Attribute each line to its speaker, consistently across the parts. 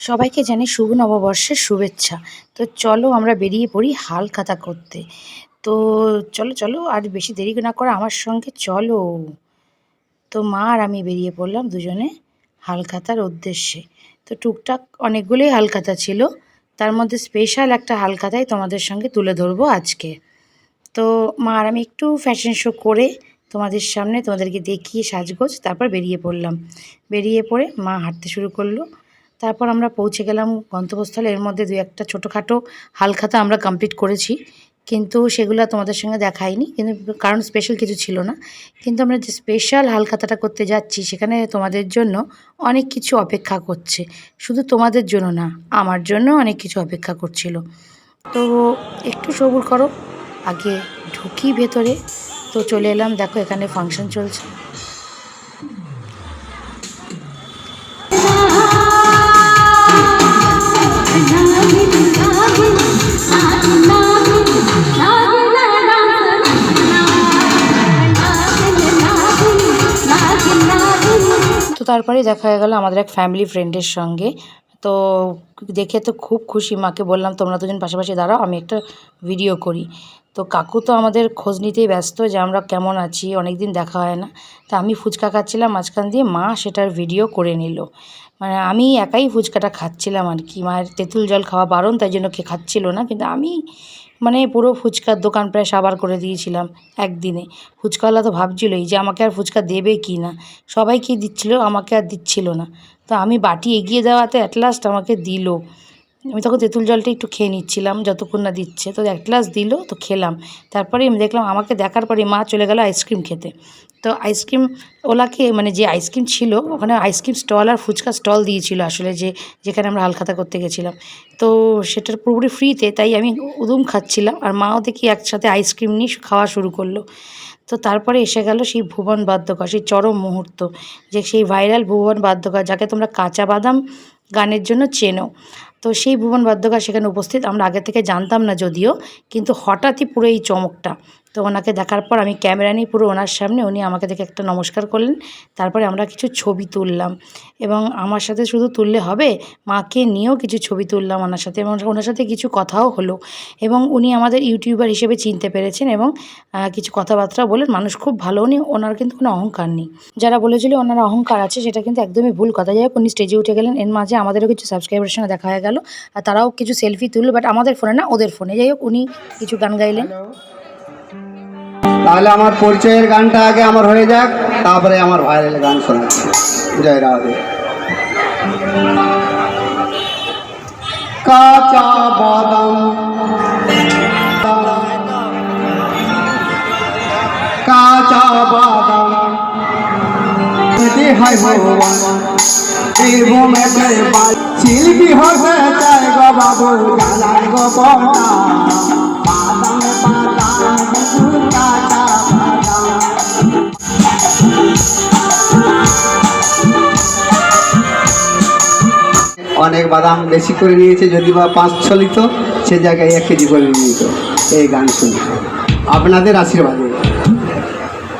Speaker 1: সবাইকে জানি শুভ নববর্ষের শুভেচ্ছা। তো চলো আমরা বেরিয়ে পড়ি হালখাতা করতে। তো চলো চলো, আর বেশি দেরি না করে আমার সঙ্গে চলো। তো মা আর আমি বেরিয়ে পড়লাম দুজনে হালখাতার উদ্দেশ্যে। তো টুকটাক অনেকগুলোই হালখাতা ছিল, তার মধ্যে স্পেশাল একটা হালখাতাই তোমাদের সঙ্গে তুলে ধরবো আজকে। তো মা আর আমি একটু ফ্যাশন শো করে তোমাদের সামনে তোমাদেরকে দেখিয়ে সাজগোজ, তারপর বেরিয়ে পড়লাম। বেরিয়ে পড়ে মা হাঁটতে শুরু করল। তারপর আমরা পৌঁছে গেলাম গন্তব্যস্থলে। এর মধ্যে দু একটা ছোটোখাটো হালখাতা আমরা কমপ্লিট করেছি। কিন্তু সেগুলো তোমাদের সঙ্গে দেখাইনি। কিন্তু কারণ স্পেশাল কিছু ছিল না। কিন্তু আমরা যে স্পেশাল হালখাতাটা করতে যাচ্ছি, সেখানে তোমাদের জন্য অনেক কিছু অপেক্ষা করছে। শুধু তোমাদের জন্য না, আমার জন্য অনেক কিছু অপেক্ষা করছিল। তো একটু সবুর করো। আগে ঢুকি ভেতরে। তো চলে এলাম। দেখো এখানে ফাংশন চলছে। তারপরে দেখা গেল আমাদের এক ফ্যামিলি ফ্রেন্ডের সঙ্গে। তো দেখে তো খুব খুশি। মাকে বললাম, তোমরা দুজন পাশাপাশি দাঁড়াও, আমি একটা ভিডিও করি। তো কাকু তো আমাদের খোঁজ নিতেই ব্যস্ত যে আমরা কেমন আছি অনেক দিন দেখা হয় না। তা আমি ফুচকা খাচ্ছিলাম, মাঝখান দিয়ে মা সেটার ভিডিও করে নিল। মানে আমি একাই ফুচকাটা খাচ্ছিলাম আর কি। মায়ের তেঁতুল জল খাওয়া বারণ, তাই জন্য কে খাচ্ছিল না। কিন্তু আমি মানে পুরো ফুচকার দোকান প্রায় সাবার করে দিয়েছিলাম একদিনে। ফুচকাওয়ালা তো ভাবছিলই যে আমাকে আর ফুচকা দেবে কি না। সবাইকে দিচ্ছিল, আমাকে আর দিচ্ছিল না। তো আমি বাটি এগিয়ে দেওয়াতে অ্যাট লাস্ট আমাকে দিল। আমি তখন তেঁতুল জলটা একটু খেয়ে নিচ্ছিলাম, যতক্ষণ না দিচ্ছে। তো এক গ্লাস দিল, তো খেলাম। তারপরে আমি দেখলাম, আমাকে দেখার পরে মা চলে গেল আইসক্রিম খেতে। তো আইসক্রিম, ওলাকে মানে যে আইসক্রিম ছিল, ওখানে আইসক্রিম স্টল আর ফুচকা স্টল দিয়েছিল আসলে যে, যেখানে আমরা হালখাতা করতে গেছিলাম। তো সেটার পুরোপুরি ফ্রিতে, তাই আমি উদুম খাচ্ছিলাম। আর মাও দেখি একসাথে আইসক্রিম নিয়ে খাওয়া শুরু করল। তো তারপরে এসে গেল সেই ভুবন বাদ্যকর সেই চরম মুহূর্ত। যে সেই ভাইরাল ভুবন বাদ্যকর যাকে তোমরা কাঁচা বাদাম গানের জন্য চেনো। তো সেই ভুবন বাদ্যকর সেখানে উপস্থিত। আমরা আগে থেকে জানতাম না যদিও, কিন্তু হঠাৎই পুরো এই চমকটা। তো ওনাকে দেখার পর আমি ক্যামেরা নিয়ে পুরো ওনার সামনে উনি আমাকে দেখে একটা নমস্কার করলেন। তারপরে আমরা কিছু ছবি তুললাম এবং আমার সাথে শুধু তুললে হবে? মাকে নিয়েও কিছু ছবি তুললাম ওনার সাথে এবং ওনার সাথে কিছু কথাও হলো এবং উনি আমাদের ইউটিউবার হিসেবে চিনতে পেরেছেন এবং কিছু কথাবার্তা বলেন। মানুষ খুব ভালো, উনি, ওনার কিন্তু কোনো অহংকার নেই। যারা বলেছিল ওনার অহংকার আছে, সেটা কিন্তু একদমই ভুল কথা। যাই হোক, উনি স্টেজে উঠে গেলেন। এর মাঝে আমাদেরও কিছু সাবস্ক্রাইবারের সঙ্গে দেখা হয়ে গেল। আর তারাও কিছু সেলফি তুললো বাট আমাদের ফোনে না, ওদের ফোনে যাই হোক, উনি কিছু গান গাইলেন।
Speaker 2: তাহলে আমার পরিচয়ের গানটা আগে আমার হয়ে যাক, তারপরে আমার ভাইরাল গান শোনাচ্ছি। জয় রাধে। কাঁচা বাদাম কাঁচা বাদাম হয় ভগবান বীরভূমেতে শিল্পী হতে চাই গো বাবু, জানাই গো বাদাম বাদাম অনেক বাদাম বেশি করে নিয়েছে, যদি বা পাঁচ ছ লিত, সে জায়গায় এক কেজি করে নিত। এই গান শুনে। আপনাদের আশীর্বাদে।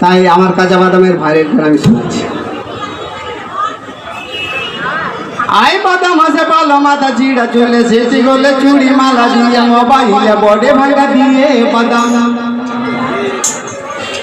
Speaker 2: তাই আমার কাঁচা বাদামের ভাইরের গান আমি শোনাচ্ছি। আই বাদাম হাসে পালো, মাথা চিড়া চলে শেষে গলে চুড়ি মালা দিয়ে, মোবাইলে বডে ভাঙ্গা দিয়ে বাদাম।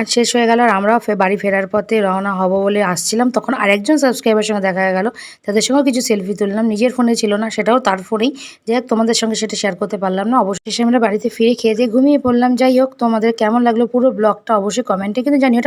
Speaker 1: আর শেষ হয়ে গেল আর আমরাও বাড়ি ফেরার পথে রওনা হব বলে আসছিলাম। তখন আরেকজন সাবস্ক্রাইবার সঙ্গে দেখা গেল। তাদের সঙ্গেও কিছু সেলফি তুললাম। নিজের ফোনে ছিল না, সেটাও তার ফোনেই যাই হোক, তোমাদের সঙ্গে সেটা শেয়ার করতে পারলাম না। অবশেষে আমরা বাড়িতে ফিরে খেয়ে দিয়ে ঘুমিয়ে পড়লাম। যাই হোক, তোমাদের কেমন লাগল পুরো ব্লগটা অবশ্যই কমেন্টে কিন্তু জানিও।